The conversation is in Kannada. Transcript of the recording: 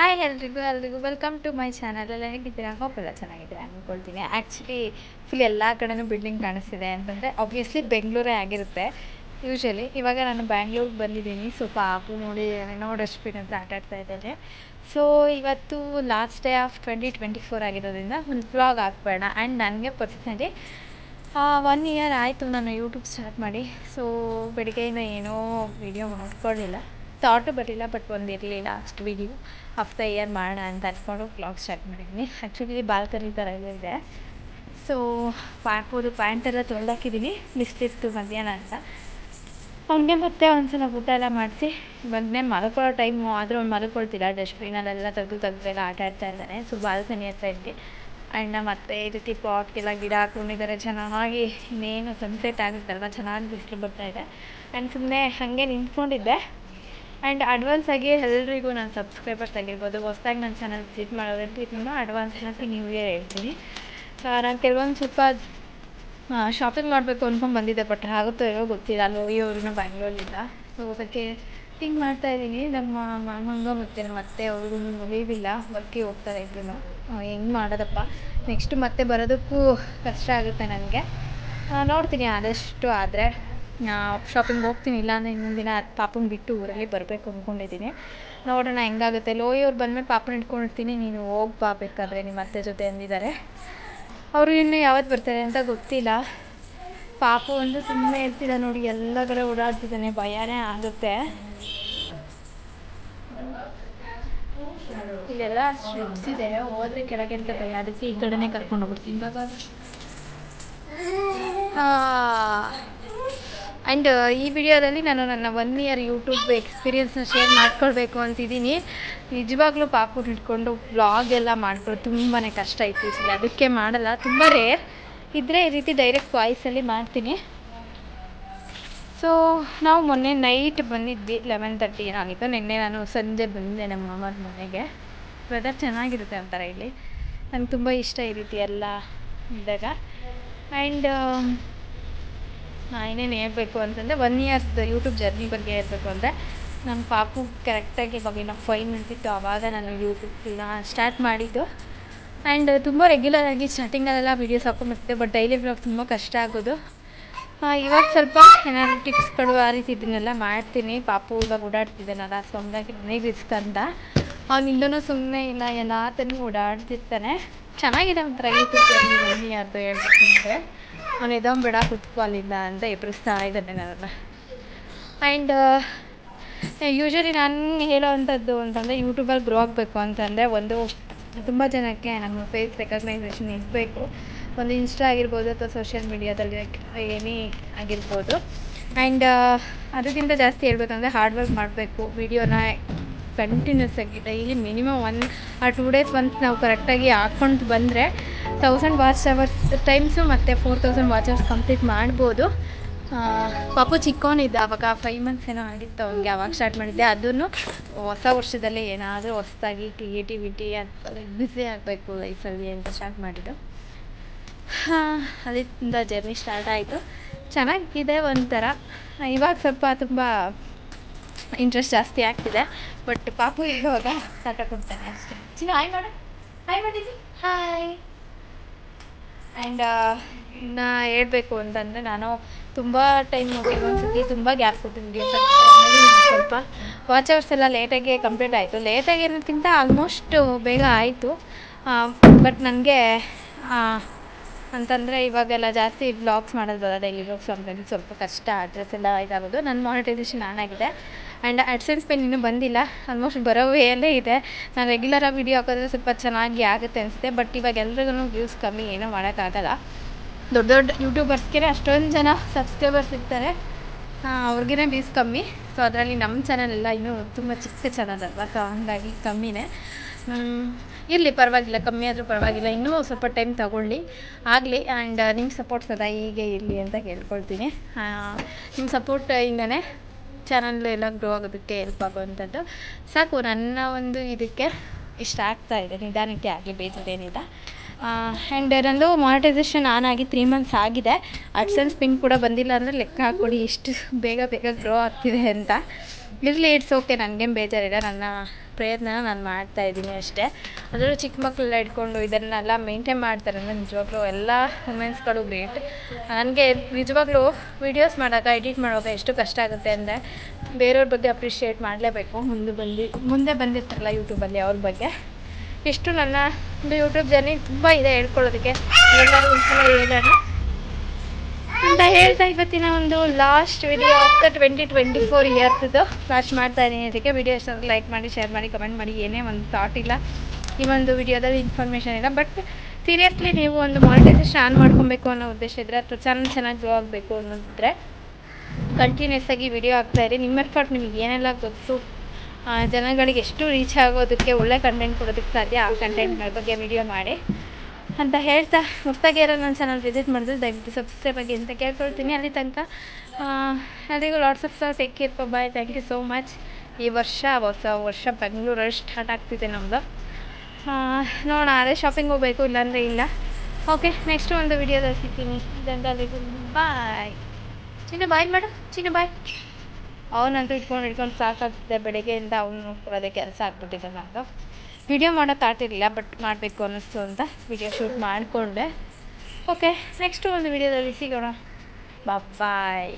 ಹಾಯ್ ಎಲ್ರಿಗೂ ಎಲ್ರಿಗೂ ವೆಲ್ಕಮ್ ಟು ಮೈ ಚಾನಲ್ ಎಲ್ಲ ಹೇಗಿದ್ದೀರಾ? ಹೋಪ್ ಎಲ್ಲ ಚೆನ್ನಾಗಿದ್ದೀರಾ? ಅಂದ್ಕೊಳ್ತೀನಿ. ಆ್ಯಕ್ಚುಲಿ ಫುಲ್ ಎಲ್ಲ ಕಡೆನೂ ಬಿಲ್ಡಿಂಗ್ ಕಾಣಿಸ್ತಿದೆ ಅಂತಂದರೆ ಆಬ್ವಿಯಸ್ಲಿ ಬೆಂಗಳೂರೇ ಆಗಿರುತ್ತೆ. ಯೂಶ್ವಲಿ ಇವಾಗ ನಾನು ಬ್ಯಾಂಗ್ಳೂರಿಗೆ ಬಂದಿದ್ದೀನಿ. ಸ್ವಲ್ಪ ಆಪು ನೋಡಿ, ಏನೋ ಡಸ್ಟ್ಬಿನ್ ಅಂತ ಆಟಾಡ್ತಾ ಇದ್ದೇನೆ ಸೊ ಇವತ್ತು last day of twenty twenty four ಆಗಿರೋದ್ರಿಂದ ಒಂದು ವ್ಲಾಗ್ ಹಾಕ್ಬೇಡ. ಆ್ಯಂಡ್ ನನಗೆ ಪರ್ಸನಲಿ ಒನ್ ಇಯರ್ ಆಯಿತು ನಾನು ಯೂಟ್ಯೂಬ್ ಸ್ಟಾರ್ಟ್ ಮಾಡಿ. ಸೊ ಬೆಳಗ್ಗೆಯಿಂದ ಏನೋ ವೀಡಿಯೋ ಮಾಡ್ಕೊಳ್ಳಿಲ್ಲ ಥಾಟು ಬರಲಿಲ್ಲ ಬಟ್ ಒಂದು ಇರಲಿಲ್ಲ ಅಷ್ಟು ವೀಡಿಯೋ ಆಫ್ ದ ಇಯರ್ ಮಾಡೋಣ ಅಂತ ಅಂದ್ಕೊಂಡು ವ್ಲಾಗ್ ಸ್ಟಾರ್ಟ್ ಮಾಡಿದ್ದೀನಿ ಆ್ಯಕ್ಚುಲಿ ಬಾಲ್ಕನಿ ಥರ ಎಲ್ಲ ಇದೆ. ಸೊ ಪಾಪುದು ಪ್ಯಾಂಟ್ ಎಲ್ಲ ತೊಳ್ದಾಕಿದ್ದೀನಿ ಬಿಸ್ತಿತ್ತು ಮಧ್ಯಾಹ್ನ ಅಂತ. ಅವನಿಗೆ ಮತ್ತೆ ಒಂದ್ಸಲ ಊಟ ಎಲ್ಲ ಮಾಡಿಸಿ. ಇವಾಗನೇ ಮಲ್ಕೊಳ್ಳೋ ಟೈಮು ಆದರೂ ಅವ್ನು ಮಲ್ಕೊಳ್ತಿಲ್ಲ. ಡಸ್ಟ್ಬಿನಲ್ಲೆಲ್ಲ ತೆಗೆದು ತೆಗೆದೆಲ್ಲ ಆಟ ಆಡ್ತಾ ಇದ್ದಾನೆ. ಸೊ ಬಾಲ್ಕನಿ ಹತ್ರ ಇದ್ದೆ ಅಣ್ಣ ಮತ್ತೆ ಈ ರೀತಿ ಪಾಟ್ಗೆಲ್ಲ ಗಿಡ ಹಾಕೊಂಡಿದ್ದಾರೆ ಚೆನ್ನಾಗಿ ಇನ್ನೇನು ಸನ್ಸೆಟ್ ಆಗುತ್ತಲ್ವ ಚೆನ್ನಾಗಿ ಬಿಸಿಲು ಬರ್ತಾ ಇದೆ. ನಾನು ಸುಮ್ಮನೆ ಹಾಗೆ ನಿಂತ್ಕೊಂಡಿದ್ದೆ. ಆ್ಯಂಡ್ ಅಡ್ವಾನ್ಸಾಗಿ ಎಲ್ಲರಿಗೂ ನಾನು ಸಬ್ಸ್ಕ್ರೈಬರ್ಸ್ ಆಗಿರ್ಬೋದು ಹೊಸ್ದಾಗಿ ನನ್ನ ಚಾನಲ್ ವಿಸಿಟ್ ಮಾಡೋದ್ರಿಂದ ಇದನ್ನು ಅಡ್ವಾನ್ಸ್ ಏನಾದರೂ ನ್ಯೂ ಇಯರ್ ಹೇಳ್ತೀನಿ. ನಾನು ಕೆಲವೊಂದು ಸ್ವಲ್ಪ ಶಾಪಿಂಗ್ ಮಾಡಬೇಕು ಅನ್ಕೊಂಡು ಬಂದಿದ್ದೆ ಬಟ್ ಆಗುತ್ತೋ ಏನೋ ಗೊತ್ತಿಲ್ಲ. ಅಲ್ಲಿ ಇವ್ರನ್ನ ಬ್ಯಾಂಗ್ಳೂರಿಂದ ಸೊ ಅದಕ್ಕೆ ಥಿಂಕ್ ಮಾಡ್ತಾ ಇದ್ದೀನಿ. ನಮ್ಮ ಮಾಮಂಗೋ ಮತ್ತು ನಮ್ಮ ಅತ್ತೆ, ಅವ್ರಿಗೂ ಮುಗಿಯಿಲ್ಲ ವರ್ಕಿಗೆ ಹೋಗ್ತಾರೆ ಇಬ್ಬರೂ ಹೆಂಗೆ ಮಾಡೋದಪ್ಪ? ನೆಕ್ಸ್ಟು ಮತ್ತೆ ಬರೋದಕ್ಕೂ ಕಷ್ಟ ಆಗುತ್ತೆ ನನಗೆ. ನೋಡ್ತೀನಿ ಆದಷ್ಟು ಆದರೆ. ಶಾಪಿಂಗ್ ಹೋಗ್ತೀನಿ ಇಲ್ಲಾಂದರೆ ಇನ್ನೊಂದು ದಿನ ಪಾಪುನ ಬಿಟ್ಟು ಊರಲ್ಲಿ ಬರಬೇಕು ಅಂದ್ಕೊಂಡಿದ್ದೀನಿ ನೋಡೋಣ ಹೆಂಗಾಗುತ್ತೆ. ಲೋಯಿ ಅವ್ರು ಬಂದಮೇಲೆ ಪಾಪುನ ಇಟ್ಕೊಂಡಿರ್ತೀನಿ ನೀನು ಹೋಗಿ ಬಾ ಬೇಕಾದರೆ ನಿಮ್ಮ ಅತ್ತೆ ಜೊತೆ ಅಂದಿದ್ದಾರೆ ಅವರು ಇನ್ನು ಯಾವತ್ತು ಬರ್ತಾರೆ ಅಂತ ಗೊತ್ತಿಲ್ಲ. ಪಾಪು ಒಂದು ಸುಮ್ಮನೆ ಇರ್ತಿಲ್ಲ ನೋಡಿ ಎಲ್ಲ ಕಡೆ ಓಡಾಡ್ತಿದ್ದಾನೆ ಭಯನೇ ಆಗುತ್ತೆ. ಇಲ್ಲೆಲ್ಲ ಸ್ಟ್ರಿಪ್ಸ್ ಇದೆ ಹೋದ್ರೆ ಕೆಳಗೆ ಅಂತ ಭಯ. ಅದಕ್ಕೆ ಈ ಕಡೆನೇ ಕರ್ಕೊಂಡು ಹೋಗ್ಬಿಡ್ತೀನಿ. ಇವಾಗ ಆ್ಯಂಡ್ ಈ ವಿಡಿಯೋದಲ್ಲಿ ನಾನು ನನ್ನ ಒನ್ ಇಯರ್ ಯೂಟ್ಯೂಬ್ ಎಕ್ಸ್ಪೀರಿಯನ್ಸ್ನ ಶೇರ್ ಮಾಡ್ಕೊಳ್ಬೇಕು ಅಂತಿದ್ದೀನಿ. ನಿಜವಾಗ್ಲೂ ಪಾಪು ಹಿಡ್ಕೊಂಡು ವ್ಲಾಗ್ ಎಲ್ಲ ಮಾಡ್ಕೊಳ್ಳೋದು ತುಂಬಾ ಕಷ್ಟ ಇತ್ತು ಈ ಸಲ. ಅದಕ್ಕೆ ಮಾಡಲ್ಲ, ತುಂಬ ರೇರ್ ಇದ್ದರೆ ಈ ರೀತಿ ಡೈರೆಕ್ಟ್ ವಾಯ್ಸಲ್ಲಿ ಮಾಡ್ತೀನಿ. ಸೊ ನಾವು ಮೊನ್ನೆ ನೈಟ್ ಬಂದಿದ್ವಿ ಲೆವೆನ್ ತರ್ಟಿ ಏನಾಗಿತ್ತು. ನಿನ್ನೆ ನಾನು ಸಂಜೆ ಬಂದೆ ನಮ್ಮ ಮಾಮನ ಮನೆಗೆ. ವೆದರ್ ಚೆನ್ನಾಗಿರುತ್ತೆ ಒಂಥರ ಇಲ್ಲಿ. ನಂಗೆ ತುಂಬ ಇಷ್ಟ ಈ ರೀತಿ ಎಲ್ಲ ಇದ್ದಾಗ. ಆ್ಯಂಡ್ ಇನ್ನೇನು ಹೇಳಬೇಕು ಅಂತಂದರೆ ಒನ್ ಇಯರ್ಸ್ದು ಯೂಟ್ಯೂಬ್ ಜರ್ನಿ ಬಗ್ಗೆ ಹೇಳಬೇಕು ಅಂದರೆ ನನ್ನ ಪಾಪು ಕರೆಕ್ಟಾಗಿ ಇವಾಗ ಇನ್ನು ಫೈವ್ ಮಂತ್ ಇತ್ತು ಆವಾಗ ನಾನು ಯೂಟ್ಯೂಬ್ನ ಸ್ಟಾರ್ಟ್ ಮಾಡಿದ್ದು. ಆ್ಯಂಡ್ ತುಂಬ ರೆಗ್ಯುಲರಾಗಿ ಸ್ಟಾರ್ಟಿಂಗಲ್ಲೆಲ್ಲ ವೀಡಿಯೋಸ್ ಹಾಕೊಂಡ್ಬರ್ತಿದ್ದೆ ಬಟ್ ಡೈಲಿ ಬ್ಲಾಗ್ ತುಂಬ ಕಷ್ಟ ಆಗೋದು. ಇವಾಗ ಸ್ವಲ್ಪ ಏನಾದ್ರು ಟಿಪ್ಸ್ಗಳು ಆ ರೀತಿ ಇದನ್ನೆಲ್ಲ ಮಾಡ್ತೀನಿ. ಪಾಪು ಇವಾಗ ಓಡಾಡ್ತಿದ್ದಾನಲ್ಲ ಸೊ ಹಂಗಾಗಿ ನನಗೆ ರಿಸ್ಕ್ ಅಂತ. ಅವನಿಂದನೂ ಸುಮ್ಮನೆ ಇಲ್ಲ ಎಲ್ಲ ಓಡಾಡ್ತಿರ್ತಾನೆ. ಚೆನ್ನಾಗಿದೆ ಒಂಥರ ಯೂಟ್ಯೂಬ್ ಏನಿ ಅಂತ ಇಯರ್ದು ಹೇಳ್ಬೇಕಂದ್ರೆ ಅವ್ನು ಇದೊಂದು ಬಿಡ ಕುತ್ಕೊ ಅಂತ ಎಬ್ಬಿಸ್ತಾ ಇದ್ದಾನೆ ನನ್ನನ್ನು ಆ್ಯಂಡ್ ಯೂಶ್ವಲಿ ನಾನು ಹೇಳೋವಂಥದ್ದು ಅಂತಂದರೆ ಯೂಟ್ಯೂಬಲ್ಲಿ ಗ್ರೋ ಆಗಬೇಕು ಅಂತಂದರೆ ಒಂದು ತುಂಬ ಜನಕ್ಕೆ ನಮ್ಮ ಫೇಸ್ ರೆಕಗ್ನೈಸೇಷನ್ ಇರಬೇಕು. ಒಂದು ಇನ್ಸ್ಟಾ ಆಗಿರ್ಬೋದು ಅಥವಾ ಸೋಷಿಯಲ್ ಮೀಡಿಯಾದಲ್ಲಿ ಏನೇ ಆಗಿರ್ಬೋದು. ಆ್ಯಂಡ್ ಅದಕ್ಕಿಂತ ಜಾಸ್ತಿ ಹೇಳ್ಬೇಕಂದ್ರೆ ಹಾರ್ಡ್ ವರ್ಕ್ ಮಾಡಬೇಕು ವೀಡಿಯೋನ ಕಂಟಿನ್ಯೂಸ್ ಆಗಿ daily minimum one or two days once ನಾವು ಕರೆಕ್ಟಾಗಿ ಹಾಕ್ಕೊಂಡು ಬಂದರೆ ತೌಸಂಡ್ ವಾಚ್ ಅವರ್ಸ್ ಟೈಮ್ಸು ಮತ್ತು four thousand watch hours complete ಮಾಡ್ಬೋದು. ಪಾಪು ಚಿಕ್ಕವನಿದ್ದ ಆವಾಗ ಫೈವ್ ಮಂತ್ಸ್ ಏನೋ ಆಗಿತ್ತು, ಅವನಿಗೆ ಆವಾಗ ಸ್ಟಾರ್ಟ್ ಮಾಡಿದ್ದೆ. ಅದನ್ನು ಹೊಸ ವರ್ಷದಲ್ಲಿ ಏನಾದರೂ ಹೊಸದಾಗಿ ಕ್ರಿಯೇಟಿವಿಟಿ ಅಂತ ಬ್ಯುಸಿ ಆಗಬೇಕು ಲೈಫಲ್ಲಿ ಅಂತ ಸ್ಟಾರ್ಟ್ ಮಾಡಿದ್ದು. ಅದರಿಂದ ಜರ್ನಿ ಸ್ಟಾರ್ಟ್ ಆಯಿತು. ಚೆನ್ನಾಗಿದೆ ಒಂಥರ. ಇವಾಗ ಸ್ವಲ್ಪ ತುಂಬ ಇಂಟ್ರೆಸ್ಟ್ ಜಾಸ್ತಿ ಆಗ್ತಿದೆ ಬಟ್ ಪಾಪು ಇವಾಗ ಸಾಕ ಕೊಡ್ತಾನೆ ಅಷ್ಟೇ. ಚಿನ್ನ ಹಾಯ್ ಮಾಡು ಹಾಯ್ ಮಾಡಿದ್ವಿ ಹಾಯ್ ಆ್ಯಂಡ್ ಇನ್ನು ಹೇಳಬೇಕು ಅಂತಂದರೆ ನಾನು ತುಂಬ ಟೈಮ್ ಒಂದ್ಸತಿ ತುಂಬ ಗ್ಯಾಪ್ ಕೊಟ್ಟಿದ್ದೆ ಸ್ವಲ್ಪ ವಾಚ್ ಅವರ್ಸ್ ಎಲ್ಲ ಲೇಟಾಗಿ ಕಂಪ್ಲೀಟ್ ಆಯಿತು. ಲೇಟಾಗಿ ಇರೋದಕ್ಕಿಂತ ಆಲ್ಮೋಸ್ಟ್ ಬೇಗ ಆಯಿತು. ಬಟ್ ನನಗೆ ಅಂತಂದರೆ ಇವಾಗೆಲ್ಲ ಜಾಸ್ತಿ ವ್ಲಾಗ್ಸ್ ಮಾಡೋದು ಬರೋಲ್ಲ. ಡೈಲಿ ವ್ಲಾಗ್ಸ್ ಸ್ವಲ್ಪ ಕಷ್ಟ ಅಡ್ರೆಸ್ ಎಲ್ಲ ಇದಾಗೋದು. ನನ್ನ ಮಾನಿಟೈಸೇಷನ್ ಆನ್ ಆಗಿದೆ. ಆ್ಯಂಡ್ ಅಡ್ಸೆನ್ಸ್ ಪೇನ್ ಇನ್ನೂ ಬಂದಿಲ್ಲ ಆಲ್ಮೋಸ್ಟ್ ಬರೋ ವೇಯಲ್ಲೇ ಇದೆ. ನಾನು ರೆಗ್ಯುಲರಾಗಿ ವೀಡಿಯೋ ಹಾಕಿದ್ರೆ ಸ್ವಲ್ಪ ಚೆನ್ನಾಗಿ ಆಗುತ್ತೆ ಅನಿಸುತ್ತೆ ಬಟ್ ಇವಾಗ ಎಲ್ರಿಗೂ ವ್ಯೂಸ್ ಕಮ್ಮಿ ಏನೂ ಮಾಡೋಕ್ಕಾಗಲ್ಲ. ದೊಡ್ಡ ದೊಡ್ಡ ಯೂಟ್ಯೂಬರ್ಸ್ಗೆ ಅಷ್ಟೊಂದು ಜನ ಸಬ್ಸ್ಕ್ರೈಬರ್ಸ್ ಇರ್ತಾರೆ. ಅವ್ರಿಗೇ ವ್ಯೂಸ್ ಕಮ್ಮಿ. ಸೊ ಅದರಲ್ಲಿ ನಮ್ಮ ಚಾನಲ್ ಎಲ್ಲ ಇನ್ನೂ ತುಂಬ ಚಿಕ್ಕ ಚಾನಲ್ ಅಲ್ವಾ? ಸೊ ಹಂಗಾಗಿ ಕಮ್ಮಿನೇ. ಇರಲಿ, ಪರವಾಗಿಲ್ಲ. ಕಮ್ಮಿ ಆದರೂ ಪರವಾಗಿಲ್ಲ. ಇನ್ನೂ ಸ್ವಲ್ಪ ಟೈಮ್ ತಗೊಳ್ಳಿ. ಆಗಲಿ ಆ್ಯಂಡ್ ನಿಮ್ಮ ಸಪೋರ್ಟ್ ಸದಾ ಹೀಗೆ ಇರಲಿ ಅಂತ ಕೇಳ್ಕೊಳ್ತೀನಿ. ನಿಮ್ಮ ಸಪೋರ್ಟಿಂದನೇ ಚಾನಲ್ ಎಲ್ಲ ಗ್ರೋ ಆಗೋದಕ್ಕೆ ಹೆಲ್ಪ್ ಆಗುವಂಥದ್ದು. ಸಾಕು, ನನ್ನ ಒಂದು ಇದಕ್ಕೆ ಇಷ್ಟ ಆಗ್ತಾ ಇದೆ. ನಿಧಾನಕ್ಕೆ ಆಗಲಿ ಬೇಜಾರೇನಿಲ್ಲ ಆ್ಯಂಡ್ ನಂದು ಮಾನಿಟೈಸೇಷನ್ ಆನ್ ಆಗಿ ತ್ರೀ ಮಂತ್ಸ್ ಆಗಿದೆ. ಅಡ್ಸೆನ್ಸ್ ಪಿನ್ ಕೂಡ ಬಂದಿಲ್ಲ ಅಂದರೆ ಲೆಕ್ಕ ಹಾಕ್ಕೊಡಿ ಎಷ್ಟು ಬೇಗ ಬೇಗ ಗ್ರೋ ಆಗ್ತಿದೆ ಅಂತ. ಇರಲಿ ಇಟ್ಸ್ ಓಕೆ ನನಗೇನು ಬೇಜಾರಿಲ್ಲ. ನನ್ನ ಪ್ರಯತ್ನ ನಾನು ಮಾಡ್ತಾ ಇದ್ದೀನಿ ಅಷ್ಟೇ. ಅದರಲ್ಲೂ ಚಿಕ್ಕ ಮಕ್ಕಳೆಲ್ಲ ಹಿಡ್ಕೊಂಡು ಇದನ್ನೆಲ್ಲ ಮೇಂಟೈನ್ ಮಾಡ್ತಾರೆ. ಅಂದರೆ ನಿಜವಾಗ್ಲೂ ಎಲ್ಲ ವುಮೆನ್ಸ್ಗಳು ಗ್ರೇಟ್ ನನಗೆ ನಿಜವಾಗ್ಲೂ ವೀಡಿಯೋಸ್ ಮಾಡುವಾಗ ಎಡಿಟ್ ಮಾಡುವಾಗ ಎಷ್ಟು ಕಷ್ಟ ಆಗುತ್ತೆ ಅಂದರೆ ಬೇರೆಯವ್ರ ಬಗ್ಗೆ ಅಪ್ರಿಷಿಯೇಟ್ ಮಾಡಲೇಬೇಕು. ಮುಂದೆ ಬಂದು, ಮುಂದೆ ಬಂದಿರ್ತಾರಲ್ಲ ಯೂಟ್ಯೂಬಲ್ಲಿ ಅವ್ರ ಬಗ್ಗೆ. ಇಷ್ಟು ನನ್ನ ಯೂಟ್ಯೂಬ್ ಜರ್ನಿ ತುಂಬ ಇದೆ ಹೇಳ್ಕೊಳ್ಳೋದಕ್ಕೆ. ಎಲ್ಲರೂ ಹೇಳೋಣ. ಅಂತ ಹೇಳ್ತಾ ಇವತ್ತಿನ ಒಂದು last video of the twenty twenty four ಇಯರ್ಸ್ದು last ಮಾಡ್ತಾ ಇದ್ದೀನಿ ಅದಕ್ಕೆ ವಿಡಿಯೋ ಇಷ್ಟ ಲೈಕ್ ಮಾಡಿ ಶೇರ್ ಮಾಡಿ ಕಮೆಂಟ್ ಮಾಡಿ. ಏನೇ ಒಂದು ಥಾಟ್ ಇಲ್ಲ. ಈ ಒಂದು ವಿಡಿಯೋದಲ್ಲಿ ಇನ್ಫಾರ್ಮೇಷನ್ ಇಲ್ಲ. ಬಟ್ ಸೀರಿಯಸ್ಲಿ ನೀವು ಒಂದು ಮಾನಿಟೈಸೇಷನ್ ಆನ್ ಮಾಡ್ಕೊಬೇಕು ಅನ್ನೋ ಉದ್ದೇಶ ಇದ್ದರೆ ಅಥವಾ ಚಾನಲ್ ಚೆನ್ನಾಗಿ ಗ್ರೋ ಆಗಬೇಕು ಅನ್ನೋದಿದ್ರೆ ಕಂಟಿನ್ಯೂಸ್ ಆಗಿ ವಿಡಿಯೋ ಹಾಕ್ತಾಯಿರಿ ನಿಮ್ಮ ಎಫರ್ಟ್ ನಿಮಗೆ ಏನೆಲ್ಲ ಗೊತ್ತು? ಜನಗಳಿಗೆ ಎಷ್ಟು ರೀಚ್ ಆಗೋದಕ್ಕೆ ಒಳ್ಳೆ ಕಂಟೆಂಟ್ ಕೊಡೋದಕ್ಕೆ ಸಾಧ್ಯ? ಆ ಕಂಟೆಂಟ್ಗಳ ಬಗ್ಗೆ ವಿಡಿಯೋ ಮಾಡಿ. ಅಂತ ಹೇಳ್ತಾ ಹೊಸ್ದಾಗಿ ಯಾರೋ ನನ್ನ ಚಾನಲ್ ವಿಸಿಟ್ ಮಾಡಿದ್ರೆ ದಯವಿಟ್ಟು ಸಬ್ಸ್ಕ್ರೈಬ್ ಆಗಿ ಅಂತ ಕೇಳ್ಕೊಳ್ತೀನಿ. ಅಲ್ಲಿ ತನಕ ಎಲ್ರಿಗೂ lots of take care bye thank you so much ಈ ವರ್ಷ, ಹೊಸ ವರ್ಷ ಬೆಂಗಳೂರಲ್ಲಿ ಸ್ಟಾರ್ಟ್ ಆಗ್ತಿದೆ ನಮ್ಮದು ನೋಡೋಣ, ಅದೇ ಶಾಪಿಂಗ್ ಹೋಗಬೇಕು, ಇಲ್ಲಾಂದರೆ ಇಲ್ಲ. ಓಕೆ ನೆಕ್ಸ್ಟ್ ಒಂದು ವಿಡಿಯೋದಲ್ಲಿ ಸಿಗ್ತೀನಿ ಜನರಲ್ಲಿಗೂ ಬಾಯ್ ಚಿನ್ನ ಬಾಯ್ ಮೇಡಮ್ ಚಿನ್ನ ಬಾಯ್ ಅವನಂತೂ ಇಟ್ಕೊಂಡು ಇಟ್ಕೊಂಡು ಸಾಕಾಗ್ತಿದೆ ಬೆಳಗ್ಗೆಯಿಂದ, ಅವ್ನು ಅದೇ ಕೆಲಸ ಆಗ್ಬಿಟ್ಟಿದೆ ನಂದು. ವಿಡಿಯೋ ಮಾಡೋ ಆಗ್ತಿರಲಿಲ್ಲ ಬಟ್ ಮಾಡಬೇಕು ಅನ್ನಿಸ್ತು ಅಂತ ವಿಡಿಯೋ ಶೂಟ್ ಮಾಡಿಕೊಂಡೆ. ಓಕೆ ನೆಕ್ಸ್ಟು ಒಂದು ವಿಡಿಯೋದಲ್ಲಿ ಸಿಗೋಣ. ಬಾಯ್